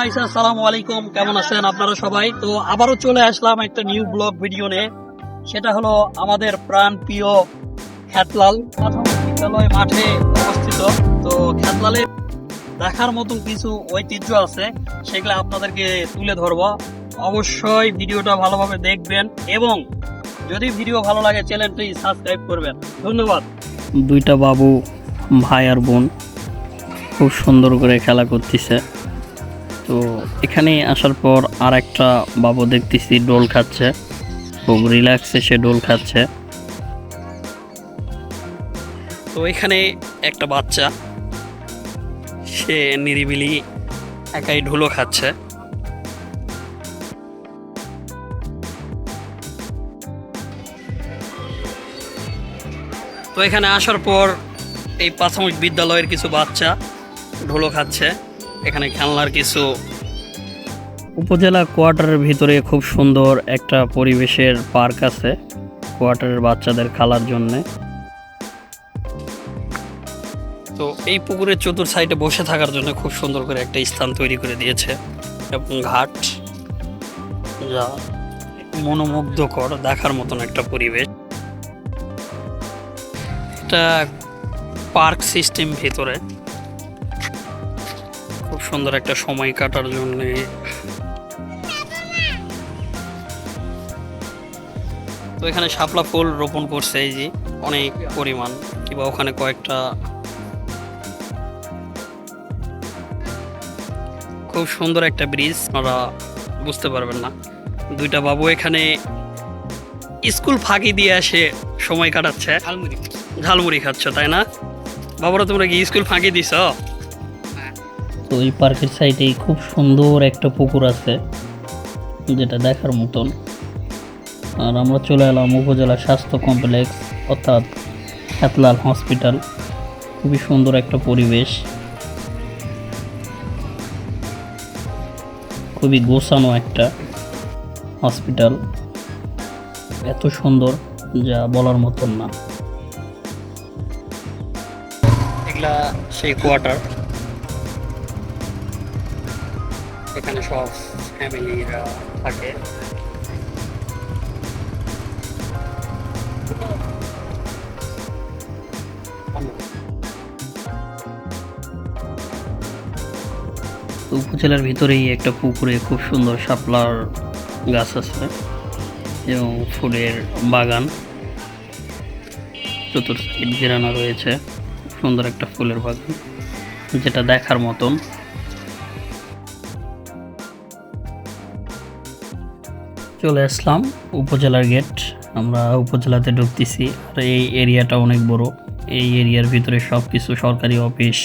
Guys আসসালামু আলাইকুম, কেমন আছেন আপনারা সবাই? তো আবারও চলে আসলাম একটা নিউ ব্লগ ভিডিও নিয়ে। সেটা হলো আমাদের প্রাণ প্রিয় খ্যাতলাল প্রাথমিক বিদ্যালয় মাঠে অবস্থিত। তো খ্যাতলালে দেখার মতো কিছু ঐতিহ্য আছে, সেগুলো আপনাদেরকে তুলে ধরবো। অবশ্যই ভিডিওটা ভালোভাবে দেখবেন এবং যদি ভিডিও ভালো লাগে চ্যানেলটি সাবস্ক্রাইব করবেন। ধন্যবাদ। দুইটা বাবু, ভাই আর বোন, খুব সুন্দর করে খেলা করতেছে। তো এখানে আসার পর আর একটা বাবু দেখতেছি ডোল খাচ্ছে। খুব রিল্যাক্সে সে ডোল খাচ্ছে। তো এখানে একটা বাচ্চা, সে নিরিবিলি একাই ঢুলো খাচ্ছে। তো এখানে আসার পর এই প্রাথমিক বিদ্যালয়ের কিছু বাচ্চা ঢোলো খাচ্ছে। এখানে খেলনার কিছু উপজেলা কোয়ার্টারের ভিতরে খুব সুন্দর একটা পরিবেশের পার্ক আছে, কোয়ার্টারের বাচ্চাদের খেলার জন্যে। তো এই পুকুরের চতুর সাইডে বসে থাকার জন্য খুব সুন্দর করে একটা স্থান তৈরি করে দিয়েছে এবং ঘাট, যা মনোমুগ্ধকর দেখার মতন একটা পরিবেশ। একটা পার্ক সিস্টেম ভেতরে। সুন্দর একটা সময় কাটার জন্য। তো এখানে শাপলা ফুল রোপণ করছে এই যে অনেক পরিমাণ কিংবা ওখানে কয়েকটা। খুব সুন্দর একটা ব্রিজ আপনারা বুঝতে পারবেন না। দুইটা বাবু এখানে স্কুল ফাঁকি দিয়ে আসে সময় কাটাচ্ছে। ঝালমুড়ি খাচ্ছ তাই না? বাবুরা তোমরা কি স্কুল ফাঁকি দিছ? তো এই পার্কের সাইডে খুব সুন্দর একটা পুকুর আছে, যেটা দেখার মতন। আর আমরা চলে এলাম উপজেলা স্বাস্থ্য কমপ্লেক্স, অর্থাৎ খেতলাল হসপিটাল। খুবই সুন্দর একটা পরিবেশ। খুবই গোছানো একটা হসপিটাল। এত সুন্দর, যা বলার মতন না। এগুলা সেই কোয়ার্টার এখানে সব ফ্যামিলিরা থাকে। উপজেলার ভিতরেই একটা পুকুরে খুব সুন্দর শাপলার গাছ আছে এবং ফুলের বাগান। চতুর সাইড ঘেরানো রয়েছে, সুন্দর একটা ফুলের বাগান, যেটা দেখার মতন। চলে আসলাম উপজেলার গেট আমরা উপজেলাতে ঢুকতেছি। আর এই এরিয়াটা অনেক বড়। এই এরিয়ার ভিতরে সব কিছু সরকারি অফিস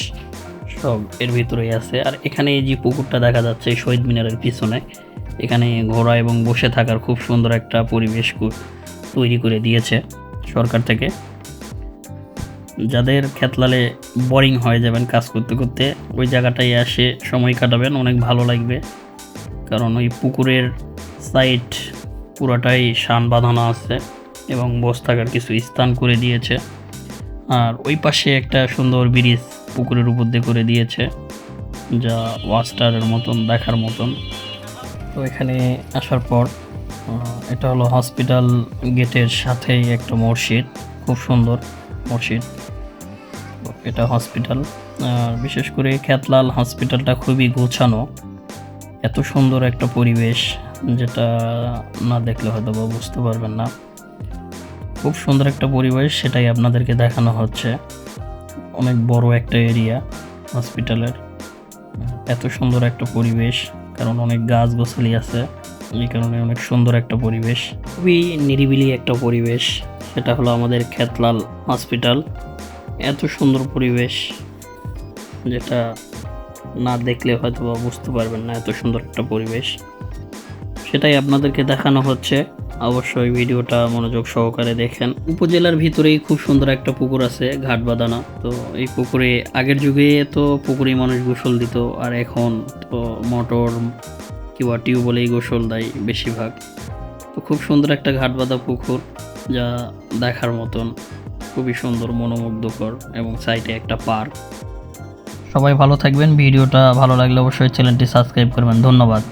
সব এর ভিতরেই আছে। আর এখানে এই যে পুকুরটা দেখা যাচ্ছে শহীদ মিনারের পিছনে, এখানে ঘোরা এবং বসে থাকার খুব সুন্দর একটা পরিবেশ তৈরি করে দিয়েছে সরকার থেকে। যাদের খেতলালে বোরিং হয়ে যাবেন কাজ করতে করতে, ওই জায়গাটায় এসে সময় কাটাবেন, অনেক ভালো লাগবে। কারণ ওই পুকুরের সাইড পুরোটাই শান বাঁধানো আছে এবং বস থাকার কিছু স্থান করে দিয়েছে। আর ওই পাশে একটা সুন্দর ব্রিজ পুকুরের উপর দিয়ে করে দিয়েছে, যা ওয়াস্টারের মতন, দেখার মতন। তো এখানে আসার পর এটা হলো হসপিটাল গেটের সাথেই একটা মসজিদ, খুব সুন্দর মসজিদ। এটা হসপিটাল আর বিশেষ করে খ্যাতলাল হসপিটালটা খুবই গোছানো। এত সুন্দর একটা পরিবেশ যেটা না দেখলে হয়তো বা বুঝতে পারবেন না। খুব সুন্দর একটা পরিবেশ সেটাই আপনাদেরকে দেখানো হচ্ছে। অনেক বড় একটা এরিয়া হসপিটালের এত সুন্দর একটা পরিবেশ, কারণ অনেক গাছ গোছালি আছে, এই কারণে অনেক সুন্দর একটা পরিবেশ। খুবই নিরিবিলি একটা পরিবেশ, সেটা হলো আমাদের খেতলাল হসপিটাল এত সুন্দর পরিবেশ, যেটা না দেখলে হয়তো বা বুঝতে পারবেন না এত সুন্দর একটা পরিবেশ। সেটাই আপনাদেরকে দেখানো হচ্ছে। অবশ্যই ভিডিওটা মনোযোগ সহকারে দেখেন। উপজেলার ভিতরেই খুব সুন্দর একটা পুকুর আছে ঘাট বাঁধানা তো এই পুকুরে আগের যুগে তো পুকুরে মানুষ গোসল দিত, আর এখন তো মোটর কিংবা টিউবওয়েলেই গোসল দেয় বেশিরভাগ। তো খুব সুন্দর একটা ঘাট বাঁধা পুকুর যা দেখার মতন। খুবই সুন্দর, মনোমুগ্ধকর এবং সাইডে একটা পার্ক সবাই ভালো থাকবেন। ভিডিওটা ভালো লাগলে অবশ্যই চ্যানেলটি সাবস্ক্রাইব করবেন। ধন্যবাদ।